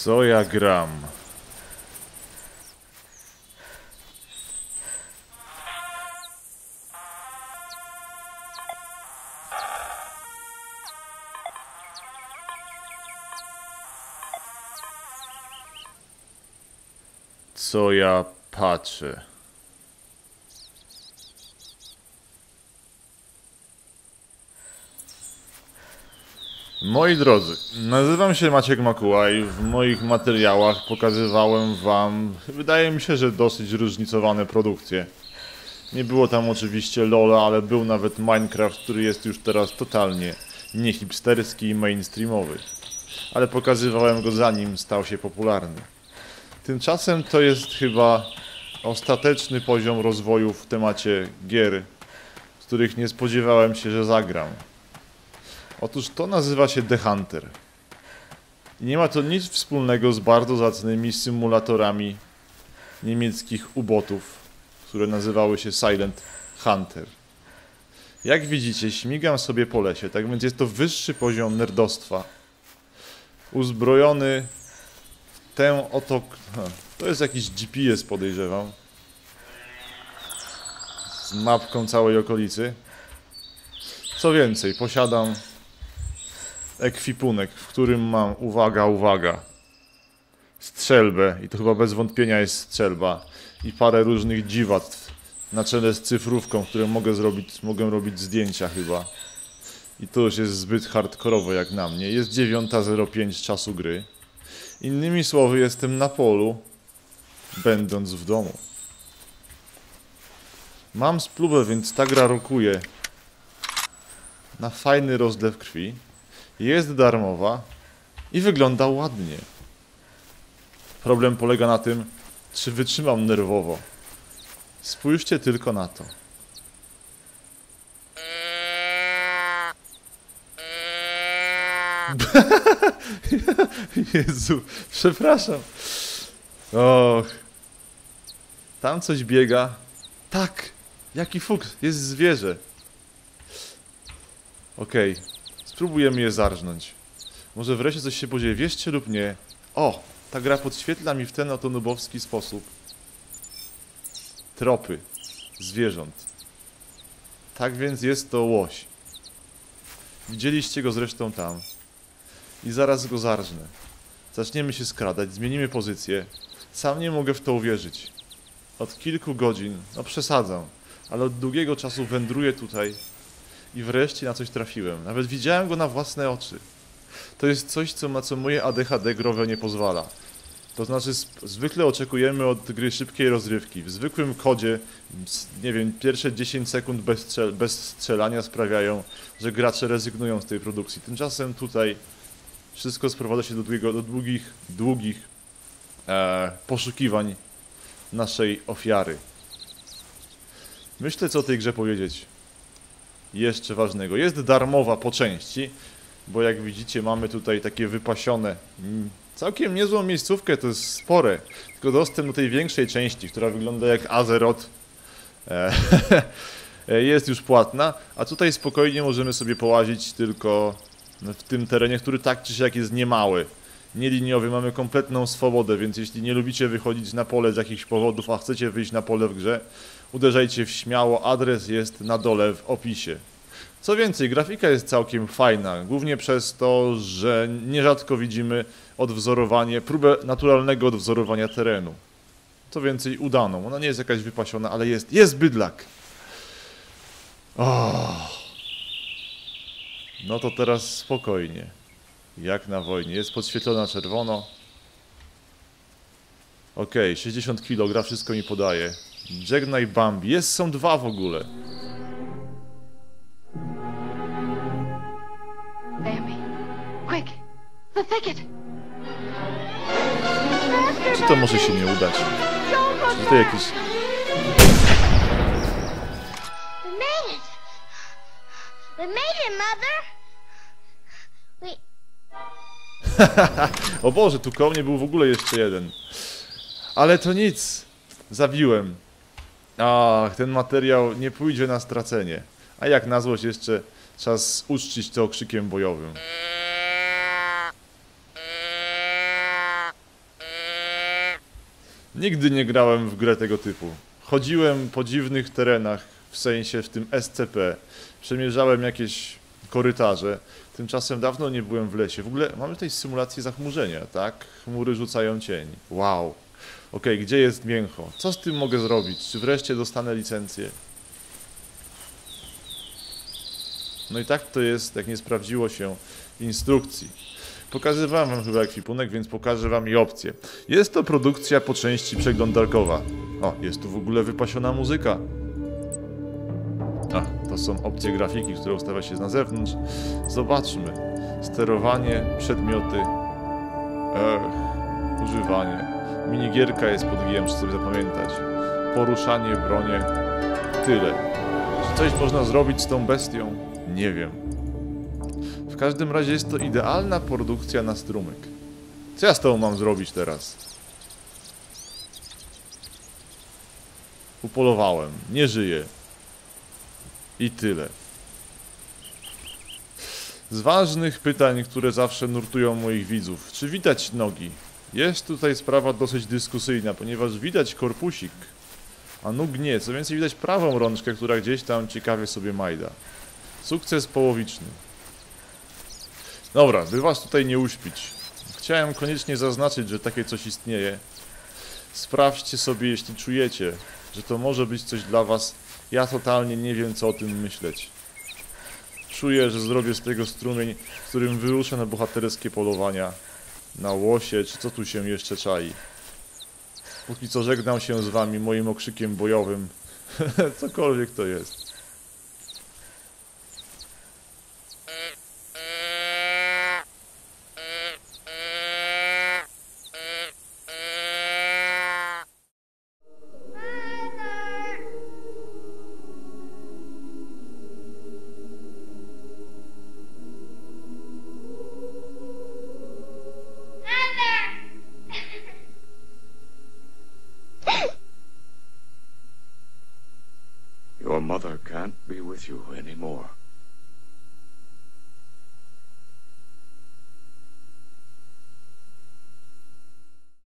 Co ja gram? Co ja patrzę? Moi drodzy, nazywam się Maciek Makuła i w moich materiałach pokazywałem wam, wydaje mi się, że dosyć zróżnicowane produkcje. Nie było tam oczywiście Lola, ale był nawet Minecraft, który jest już teraz totalnie niehipsterski i mainstreamowy. Ale pokazywałem go zanim stał się popularny. Tymczasem to jest chyba ostateczny poziom rozwoju w temacie gier, z których nie spodziewałem się, że zagram. Otóż to nazywa się The Hunter. I nie ma to nic wspólnego z bardzo zacnymi symulatorami niemieckich ubotów, które nazywały się Silent Hunter. Jak widzicie, śmigam sobie po lesie, tak więc jest to wyższy poziom nerdostwa. Uzbrojony w tę oto... To jest jakiś GPS podejrzewam. Z mapką całej okolicy. Co więcej, posiadam ekwipunek, w którym mam, uwaga, uwaga, strzelbę, i to chyba bez wątpienia jest strzelba, i parę różnych dziwactw na czele z cyfrówką, które mogę zrobić, mogę robić zdjęcia chyba. I to już jest zbyt hardkorowo jak na mnie. Jest 9.05 czasu gry. Innymi słowy, jestem na polu, będąc w domu. Mam spluwę, więc ta gra rokuje na fajny rozlew krwi. Jest darmowa i wygląda ładnie. Problem polega na tym, czy wytrzymam nerwowo. Spójrzcie tylko na to. Jezu, przepraszam. Och. Tam coś biega. Tak, jaki fuks, jest zwierzę. Okej, spróbujemy je zarżnąć. Może wreszcie coś się podzieje, wierzcie lub nie. O, ta gra podświetla mi w ten oto nubowski sposób. Tropy zwierząt. Tak więc jest to łoś. Widzieliście go zresztą tam. I zaraz go zarżnę. Zaczniemy się skradać, zmienimy pozycję. Sam nie mogę w to uwierzyć. Od kilku godzin, no przesadzam, ale od długiego czasu wędruję tutaj i wreszcie na coś trafiłem. Nawet widziałem go na własne oczy. To jest coś, co ma co moje ADHD growe nie pozwala. To znaczy, zwykle oczekujemy od gry szybkiej rozrywki. W zwykłym kodzie, nie wiem, pierwsze 10 sekund bez, strzel- bez strzelania sprawiają, że gracze rezygnują z tej produkcji. Tymczasem tutaj wszystko sprowadza się do, długiego, do długich, długich e, poszukiwań naszej ofiary. Myślę, co o tej grze powiedzieć. Jeszcze ważnego. Jest darmowa po części, bo jak widzicie mamy tutaj takie wypasione, mm, całkiem niezłą miejscówkę, to jest spore. Tylko dostęp do tej większej części, która wygląda jak Azeroth, e, jest już płatna, a tutaj spokojnie możemy sobie połazić tylko w tym terenie, który tak czy siak jest niemały. Nieliniowy, mamy kompletną swobodę, więc jeśli nie lubicie wychodzić na pole z jakichś powodów, a chcecie wyjść na pole w grze, uderzajcie w śmiało, adres jest na dole w opisie. Co więcej, grafika jest całkiem fajna, głównie przez to, że nierzadko widzimy odwzorowanie, próbę naturalnego odwzorowania terenu. Co więcej, udaną. Ona nie jest jakaś wypasiona, ale jest, jest bydlak. Oh. No to teraz spokojnie. Jak na wojnie. Jest podświetlona czerwono. Okej, 60 kg, wszystko mi podaje. Żegnaj Bambi. Jest, są dwa w ogóle. Bambi, quick! The thicket! Czy to może się nie udać? Czy to jakiś... We made it, Mother! We... O Boże, tu koło mnie był w ogóle jeszcze jeden. Ale to nic. Zabiłem. Ach, ten materiał nie pójdzie na stracenie. A jak na złość jeszcze czas uczcić to okrzykiem bojowym. Nigdy nie grałem w grę tego typu. Chodziłem po dziwnych terenach, w sensie w tym SCP. Przemierzałem jakieś korytarze. Tymczasem dawno nie byłem w lesie. W ogóle mamy tutaj symulację zachmurzenia, tak? Chmury rzucają cień. Wow. Okej, gdzie jest mięcho? Co z tym mogę zrobić? Czy wreszcie dostanę licencję? No i tak to jest, jak nie sprawdziło się instrukcji. Pokazywałem wam chyba ekwipunek, więc pokażę wam i opcję. Jest to produkcja po części przeglądarkowa. O, jest tu w ogóle wypasiona muzyka. To są opcje grafiki, które ustawia się na zewnątrz. Zobaczmy. Sterowanie, przedmioty. Używanie. Minigierka jest pod G, muszę sobie zapamiętać. Poruszanie, bronie. Tyle. Czy coś można zrobić z tą bestią? Nie wiem. W każdym razie jest to idealna produkcja na strumyk. Co ja z tą mam zrobić teraz? Upolowałem. Nie żyje. I tyle. Z ważnych pytań, które zawsze nurtują moich widzów. Czy widać nogi? Jest tutaj sprawa dosyć dyskusyjna, ponieważ widać korpusik, a nóg nie. Co więcej, widać prawą rączkę, która gdzieś tam ciekawie sobie majda. Sukces połowiczny. Dobra, by was tutaj nie uśpić. Chciałem koniecznie zaznaczyć, że takie coś istnieje. Sprawdźcie sobie, jeśli czujecie, że to może być coś dla was. Ja totalnie nie wiem, co o tym myśleć. Czuję, że zrobię z tego strumień, w którym wyruszę na bohaterskie polowania. Na łosie, czy co tu się jeszcze czai. Póki co żegnam się z wami moim okrzykiem bojowym. Cokolwiek to jest. Mother can't be with you anymore.